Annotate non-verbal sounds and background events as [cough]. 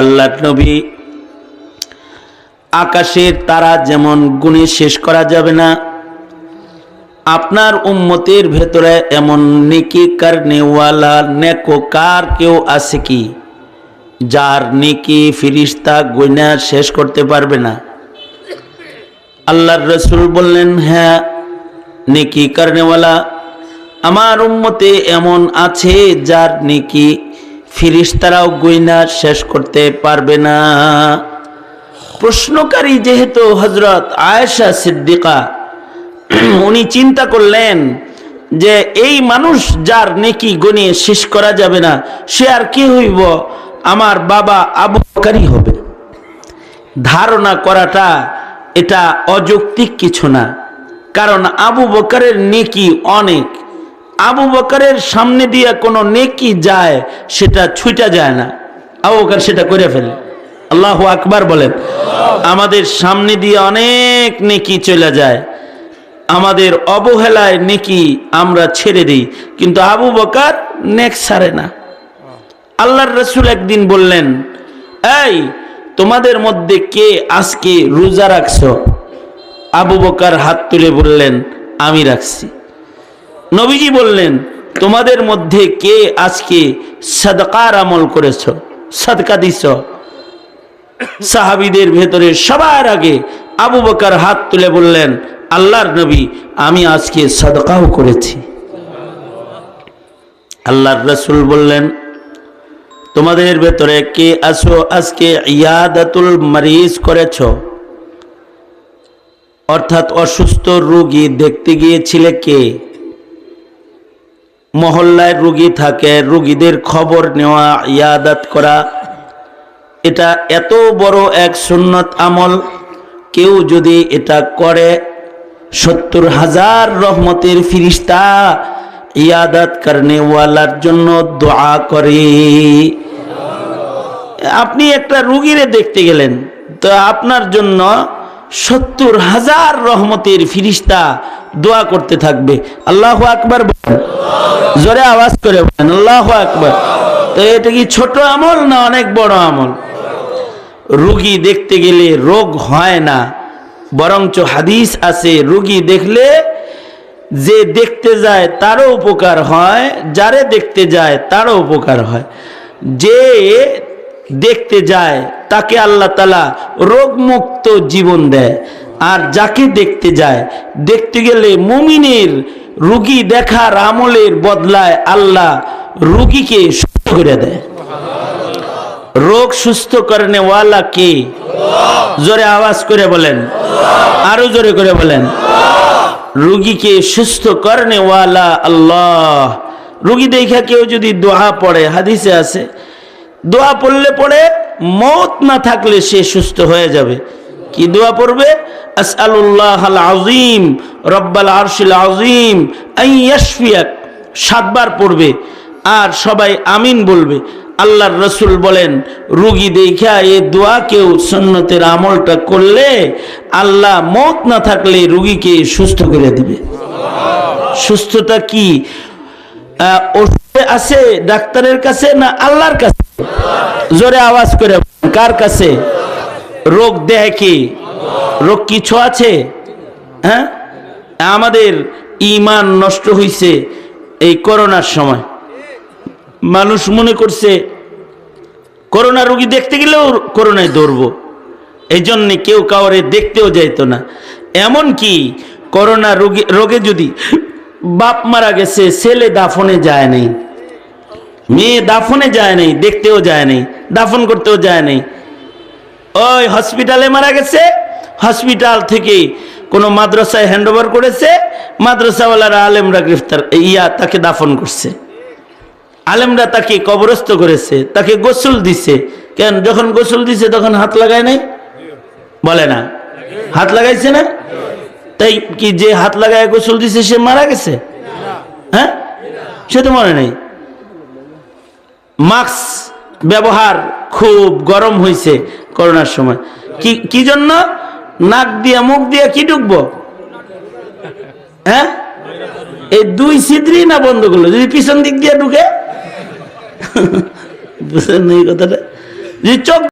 আল্লাহ নবী, আকাশের তারা যেমন গুণে শেষ করা যাবে না, আপনার উম্মতের ভেতরে এমন নেকি কারনেওয়ালা নেকোকার কেউ আছে কি, যার নেকি ফিরিস্তা গইনা শেষ করতে পারবে না? আল্লাহর রসুল বললেন হ্যাঁ নেকি কারনেওয়ালা আমার উম্মতে এমন আছে যার নেকি ফিরিস্তারাও গইনা শেষ করতে পারবে না। প্রশ্নকারী যেহেতু হজরত আয়েশা সিদ্দিকা, উনি চিন্তা করলেন যে এই মানুষ যার নেকি গনিয়ে শেষ করা যাবে না, সে আর কি হইব? আমার বাবা আবু বকরই হবে। ধারণা করাটা এটা অযৌক্তিক কিছু না, কারণ আবু বকারের নেকি অনেক। আবু বকরের সামনে দিয়ে কোনো নেকি যায়, সেটা ছুটা যায় না। আবু বকর সেটা করে ফেলে। আল্লাহ আকবার বলেন, আমাদের সামনে দিয়ে অনেক নেকি চলে যায়। আমাদের অবহেলায় নেকি আমরা ছেড়ে দিই, কিন্তু আবু বকার নেক ছাড়ে না। আল্লাহর রসুল একদিন বললেন, এই, তোমাদের মধ্যে কে আজকে রোজা রাখছ? আবু বকার হাত তুলে বললেন, আমি রাখছি। নবীজি বললেন, তোমাদের মধ্যে কে আজকে সদকার আমল করেছ? সদকা দিছ? সাহাবিদের ভেতরে সবার আগে আবু বকার হাত তুলে বললেন, আল্লাহর নবী, আমি আজকে সদকাও করেছি। আল্লাহর রসুল বললেন, তোমাদের ভেতরে কে আসো আজকে ইয়াদাতুল মারিজ করেছ। অর্থাৎ অসুস্থ রোগী দেখতে গিয়েছিলে কে? মহল্লায় রুগী থাকে, রুগীদের খবর নেওয়া, ইয়াদাত করা, এটা এত বড় এক সুন্নত আমল। কেউ যদি এটা করে, সত্তর হাজার রহমতের ফিরিস্তা ইয়াদাত ওয়ালার জন্য দোয়া করে। আপনি একটা রুগীরে দেখতে গেলেন, তো আপনার জন্য সত্তর হাজার রহমতের ফিরিস্তা দোয়া করতে থাকবে। আল্লাহ আকবার। জোরে আওয়াজ করে বলেন, আল্লাহ আকবার। তো এটা কি ছোট আমল না অনেক বড় আমল? রুগী দেখতে গেলে রোগ হয় না। বরঞ্চ হাদিস আছে, রুগী দেখলে যে দেখতে যায় তারও উপকার হয়, যারে দেখতে যায় তারও উপকার হয়। যে দেখতে যায় তাকে আল্লাহ তালা রোগমুক্ত জীবন দেয়। আর যাকে দেখতে যায়, দেখতে গেলে মুমিনের রুগী দেখার আমলের বদলায় আল্লাহ রুগীকে সুস্থ করে দেয়। রোগ সুস্থ করনে ওয়ালা কে? জোরে আওয়াজ করে বলেন। আরও জোরে করে বলেন। রুগীকে সুস্থ করনে ওয়ালা আল্লাহ। রুগী দেখা কেউ যদি দোয়া পড়ে, হাদিসে আছে, দোয়া পড়লে পড়ে, মত না থাকলে সে সুস্থ হয়ে যাবে। কি দোয়া পড়বে? আজিম রব্বাল আরশিল আজিম আইয়াশফিয়াক সাতবার পড়বে, আর সবাই আমিন বলবে। আল্লাহর রসুল বলেন, রুগী দেখা এ দোয়া কেউ সন্ন্যতের আমলটা করলে আল্লাহ মত না থাকলে রুগীকে সুস্থ করে দিবে। সুস্থতা কি? আছে, ডাক্তারের কাছে না আল্লাহর কাছে? জোরে আওয়াজ করে কার কাছে? রোগ দেয় কি? রোগ কিছু আছে? হ্যাঁ? আমাদের ইমান নষ্ট হইছে এই করোনার সময়। মানুষ মনে করছে, করোনা রোগী দেখতে গেলেও করোনায় দৌড়বো এই জন্যে কেউ কাউরে দেখতেও যাইতো না। এমন কি, করোনা রোগে রোগে যদি বাপ মারা গেছে, ছেলে দাফনে যায় নাই, মেয়ে দাফনে যায় নাই, দেখতেও যায় নাই, দাফন করতেও যায় নাই ওই হসপিটালে মারা গেছে। হসপিটাল থেকে কোনো মাদ্রাসায় হ্যান্ডওভার করেছে। মাদ্রাসাওয়ালারা আলেমরা গ্রেফতার ইয়া তাকে দাফন করছে। আলেমরা তাকে কবরস্থ করেছে, তাকে গোসল দিছে। কেন? যখন গোসল দিছে তখন হাত লাগায় নাই? বলে না। হাত লাগাইছে না? তাই কি যে হাত লাগায় গোসল দিছে সে মারা গেছে? হ্যাঁ? সে তো মনে নেই। মাস্ক ব্যবহার খুব গরম হয়েছে করোনার সময়। কি কি জন্য? নাক দিয়া, মুখ দিয়া কি ঢুকবো? হ্যাঁ? এই দুই ছিদ্রি না বন্ধ করল? যদি পিছন দিক দিয়ে ঢুকে? [laughs] বুঝলেন এই কথাটা? যদি চোখ